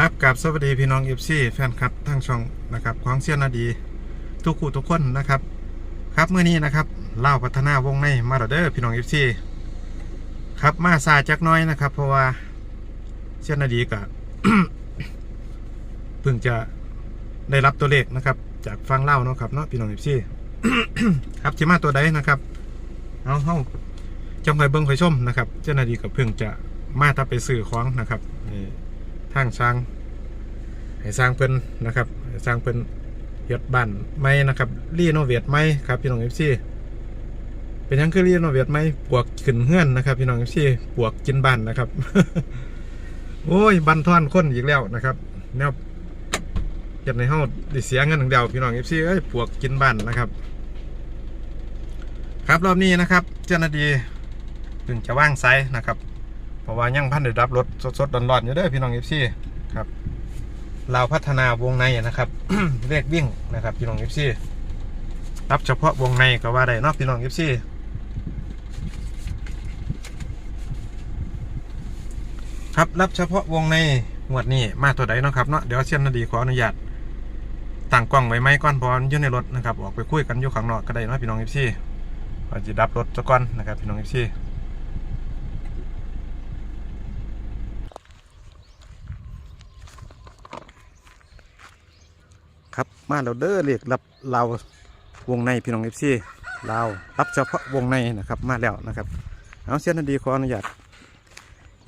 ครับกับสวัสดีพี่น้องเอฟซีแฟนคลับทั้งช่องนะครับของเซียนนาดีทุกคู่ทุกคนนะครับ ครับเมื่อนี้นะครับเล่าพัฒนาวงในมาแล้วเด้อพี่น้องเอฟซีครับมาซาจักน้อยนะครับ เพราะว่าเซียนนาดีกับเพิ่งจะได้รับตัวเลขนะครับ จากฟังเล่าเนาะครับเนาะพี่น้องเอฟซีครับจะมาตัวใดนะครับเอาเฮาจงคอยเบิ้งคอยชมนะครับ เจ้านาที่กับเพิ่งจะมาถ้าไปสื่อของนะครับนี่ ทางช้างให้สร้างเพิ่นนะครับสร้างเพิ่นเฮ็ดบ้านใหม่นะครับรีโนเวทใหม่ครับพี่น้องเอฟซีเป็นยังคือรีโนเวทใหม่ปวกขึ้นเฮือนนะครับ พี่น้องเอฟซีปวกกินบ้านนะครับ โอ้ยบันทอนคนอีกแล้วนะครับแนวเฮ็ดในเฮาได้เสียเงินอย่งเดียวพี่น้องเอฟซีเอ้ยปวกกินบ้านนะครับ ครับรอบนี้นะครับ เจ้าหน้าที่ถึงจะว่างไซนะครับ เพราะว่ายังพันได้รับรถสดๆร้อนๆอยู่เด้อพี่น้องเอฟซีครับเราพัฒนาวงในนะครับเรียกวิ่งนะครับพี่น้องเอฟซีรับเฉพาะวงในก็ว่าได้นอกพี่น้องเอฟซีครับรับเฉพาะวงในหมวดนี้มาตัวใดนะครับเนาะเดี๋ยวเช่นนาดีขออนุญาตตั้งกล้องไว้ไหมก่อนพออยู่ในรถนะครับออกไปคุยกันอยู่ข้างนอกก็ได้นะพี่น้องเอฟซีว่าจะดับรถซะก่อนนะครับพี่น้องเอฟซี ครับมาเราเด้อเรียกรับเราวงในพี่น้องเอฟซีเรารับเฉพาะวงในนะครับมาแล้วนะครับเอาเสียนดีขออนุญาต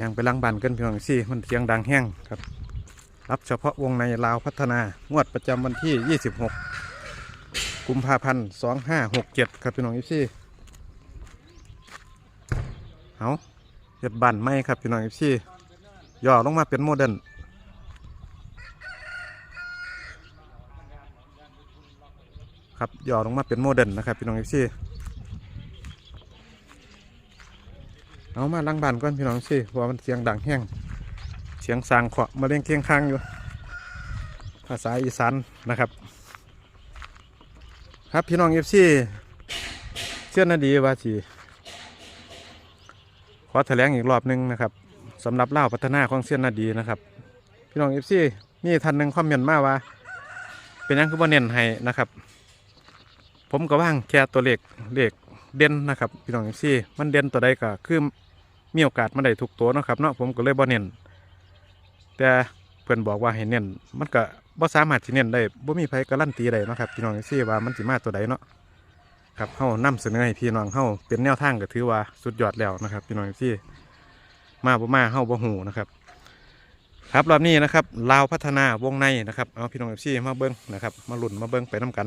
ยังไปล้างบันกันพี่น้องเอฟซีมันเสียงดังแห้งครับรับเฉพาะวงในลาวพัฒนางวดประจำวันที่ 26 กุมภาพันธ์ 2567 ครับพี่น้องเอฟซีเอาเฮ็ดบันไม่ครับพี่น้องเอฟซีย่อลงมาเป็นโมเดิร์น ครับย่อลงมาเป็นโมเดิร์นนะครับพี่น้องเอฟซีเอามาล้างบ้านก่อนพี่น้องเอฟซีเพราะมันเสียงดังแห้งเสียงสางขวะมาเล่งเคียงข้างอยู่ ภาษาอีสานนะครับ ครับพี่น้องเอฟซีเชื่อนาดีว่าจีขอแถลงอีกรอบหนึงนะครับสำหรับเล่าพัฒนาของเสี้ยนนาดีนะครับ พี่น้องเอฟซีมีท่านหนึ่งคอมเมนต์มาว่า เป็นยังคือบ่เน้นให้นะครับ ผมก็ว่างแค่ตัวเลขเลขเด่นนะครับพี่น้องเอพซีมันเด่นตัวใดก็คือมีโอกาสมันได้ทุกตัวนะครับเนาะผมก็เลยบ่เน้นแต่เพื่อนบอกว่าให้เน้นมันก็บ่สามารถที่เน้นได้บ่มีไผการันตีได้นะครับพี่น้องเอพซีว่ามันสิมาตัวใดเนาะครับเฮานำเสนอให้พี่น้องเฮาเป็นแนวทางก็ถือว่าสุดยอดแล้วนะครับพี่น้องเอพซีมาบ่มาเฮาบ่ฮู้นะครับครับรอบนี้นะครับลาวพัฒนาวงในนะครับเอาพี่น้องเอพซีมาเบิ้งนะครับมาหลุ่นมาเบิ้งไปน้กัน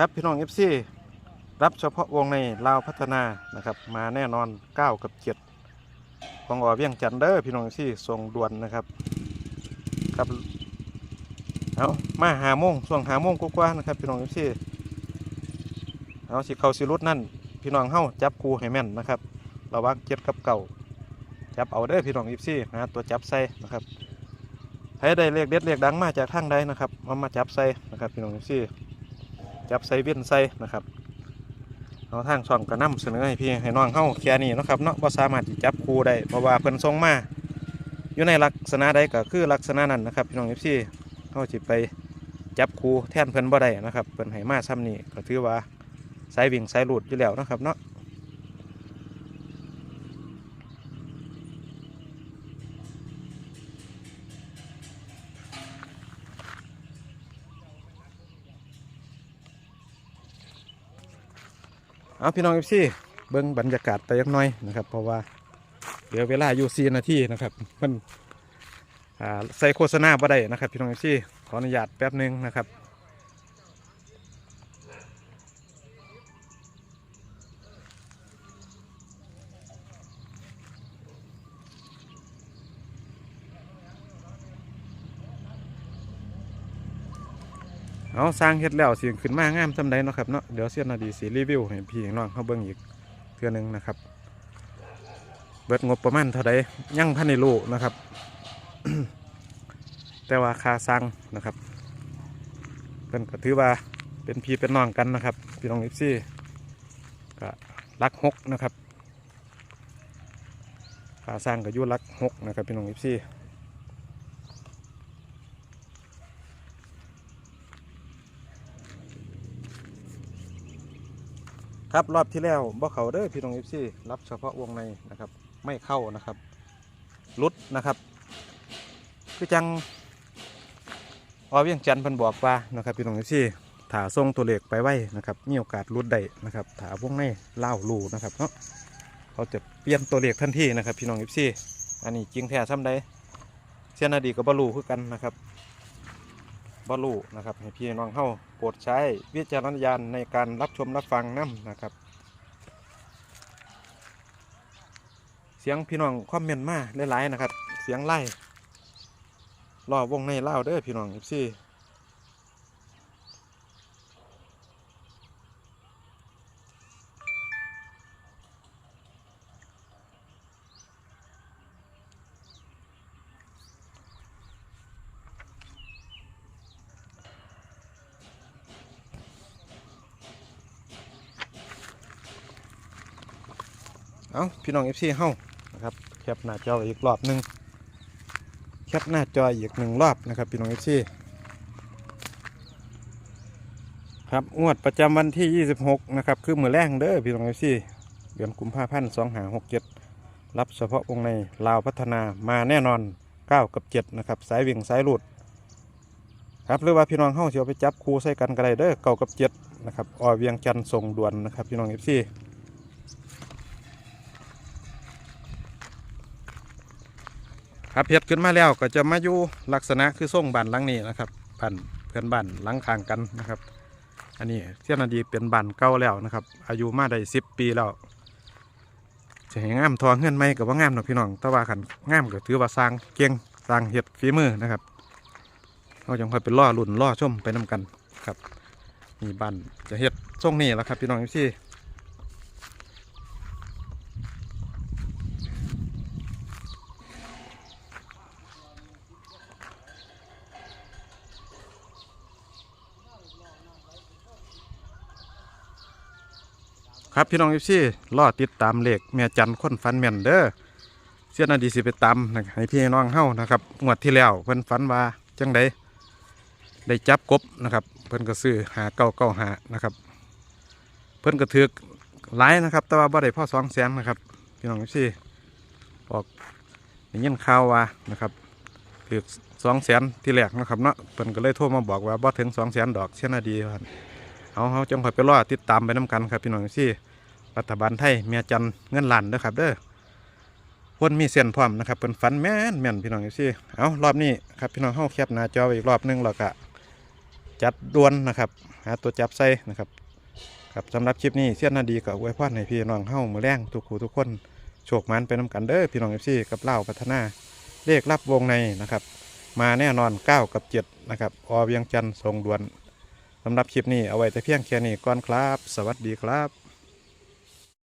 ครับพี่น้องเอฟซีรับเฉพาะวงในลาวพัฒนานะครับมาแน่นอน 9 กับ 7 ของออเวียงจันเด้อพี่น้องเอฟซีส่งด่วนนะครับครับเอามาหาโมงช่วงหาโมงกว่าๆนะครับพี่น้องเอฟซีเอาสิเขาสิรุดนั่นพี่น้องเฮาจับคูให้แม่นนะครับระวังเจ็ดกับเก่าจับเอาเด้อพี่น้องเอฟซีหาตัวจับใส่นะครับให้ได้เลขเด็ดเลขดังมาจากทางใดนะครับมามาจับใส่นะครับพี่น้องเอฟซี จับใส่เวียนใส่นะครับเอาทางช่องกระนำเสนอให้พี่ให้น้องเข้าแค่นี้นะครับเนาะว่าสามารถจับคูได้เพราะว่าเพิ่นทรงมาอยู่ในลักษณะใดก็คือลักษณะนั้นนะครับพี่น้องเอฟซีเฮาจิไปจับคูแทนเพิ่นบ่ได้นะครับเพิ่นให้มาซ้ำนี่ก็ถือว่าสายวิ่งสายหลุดอยู่แล้วนะครับเนาะ เอาพี่น้องเอฟซีเบิ้งบรรยากาศไปยักน้อยนะครับ เพราะว่าเหลือเวลาอยู่ซีนาทีนะครับมันใส่โฆษณาบ่ได้นะครับ พี่น้องเอฟซีขออนุญาตแป๊บหนึงนะครับ เอาสร้างเฮ็ดแล้วเสียงขึ้นมางามจำได้เนาะครับเนาะเดี๋ยวเสียนาดีสีรีวิวให้พี่น้องเขาเบิ่งอีกเทื่อหนึงนะครับ เบิดงบประมาณเท่าใดยังพันในโลนะครับ แต่ว่าค่าสร้างนะครับเพิ่นก็ถือว่าเป็นพี่เป็นน้องกันนะครับ พี่น้องเอฟซีก็รักหกนะครับค่าสร้างก็ยู่รักหกนะครับพี่น้องเอฟซี ครับรอบที่แล้วบ่เขาเด้อพี่น้องเอฟซีรับเฉพาะวงในนะครับ ไม่เข้านะครับลุดนะครับ คือจังอเวียงจันทร์พิ่นบอกว่านะครับพี่น้องที่ถ้าส่งตัวเลขไปไว้นะครับมีโอกาสรุดได้นะครับถ้าวงในเล่าลูนะครับเนาะเขาจะเปลี่ยนตัวเลขทันทีนะครับ พี่น้องที่อันนี้จริงแท้ซ้ำใดเสียนาดีกับบลูคือกันนะครับ บลูนะครับให้พี่น้องเข้าโปรดใช้วิจารณญาณในการรับชมรับฟังน้ำนะครับ เสียงพี่น้องคอมเมนต์มาหลายๆนะครับ เสียงไล่รอวงในเล่าเด้อพี่น้องอีซี่ เอาพี่น้องเอฟซีเฮ้านะครับแคปหน้าจออีกรอบหนึ่งแคปหน้าจออีกหนึ่งรอบนะครับพี่น้องเอฟซีครับงวดประจำวันที่ 26 นะครับ คือมือแรงเด้อพี่น้องเอฟซีเดือนกุมภาพันธ์2หา67 รับเฉพาะวงในลาวพัฒนามาแน่นอน 9 กับ 7 นะครับ สายวิ่งสายหลุดครับหรือว่าพี่น้องเข้าเสียวไปจับคู่ใส่กันก็ได้เด้อเก้ากับ 7 นะครับออเวียงจันทร์ส่งด่วนนะครับพี่น้องเอฟซี ครับเฮ็ดขึ้นมาแล้วก็จะมาอยู่ลักษณะคือส่งบ้านหลังนี้นะครับบ้านเพื่อนบ้านหลังข้างกันนะครับ อันนี้เทียนอดีเป็นบ้านเก่าแล้วนะครับ อายุมาได้สิบปีแล้วจะให้งามทอเงินไหมกับว่างามหรอพี่น้องแต่ว่าขันงามก็ถือว่าสร้างเก่งสร้างเฮ็ดฝีมือนะครับเราจังค่อยไปล่อลุ่นล่อชมไปนํกันครับนี่บ้านจะเฮ็ดทรงนี้แหละครับพี่น้องที่ ครับพี่น้องเอฟซีรอติดตามเลขเมียจันคนฟันแมนเด้อเสียนาดีสิไปตามนะให้พี่น้องเฮานะครับงวดที่แล้วเพิ่นฝันว่าจังไดได้จับกบนะครับ เพิ่นก็ซื้อหาเก้าเก้าหานะครับ เพิ่นก็ถือหลายนะครับ แต่ว่าบ่ได้พ่อสองแสนนะครับพี่น้องเอฟซีออกได้ยินข่าวว่านะครับถือสองแสนที่แรกนะครับเนาะเพิ่นก็เลยโทรมาบอกว่าบ่ถึงสองแสนดอกเสียนาดีว่าหั่น เอาเฮาจงคอยไปรอติดตามไปน้กันครับพี่น้องเอฟซีรัฐบาลไทยเมียจันเงินล้านเด้อครับเด้อคนมีเส้นพร้อมนะครับเป็นฝันแม่นแม่นพี่น้องอยู่ซี่เอารอบนี้ครับพี่น้องเข้าแคบหน้าจอไว้อีกรอบหนึงแล้วก็จัดดวนนะครับหาตัวจับใส่นะครับครับสำหรับคลิปนี้เสี้ยนนาดีกับอวยพรให้พี่น้องเข้ามือแรงทุกคู่ทุกคนโชคมันไปน้ำกันเด้อพี่น้องอยู่ซี่กับเล่าพัฒนาเลขรับวงในนะครับ มาแน่นอน 9 กับ 7 นะครับ อเวียงจันทร์ทรงด่วน สำหรับคลิปนี้เอาไว้แต่เพียงแค่นี้ก่อนครับ สวัสดีครับ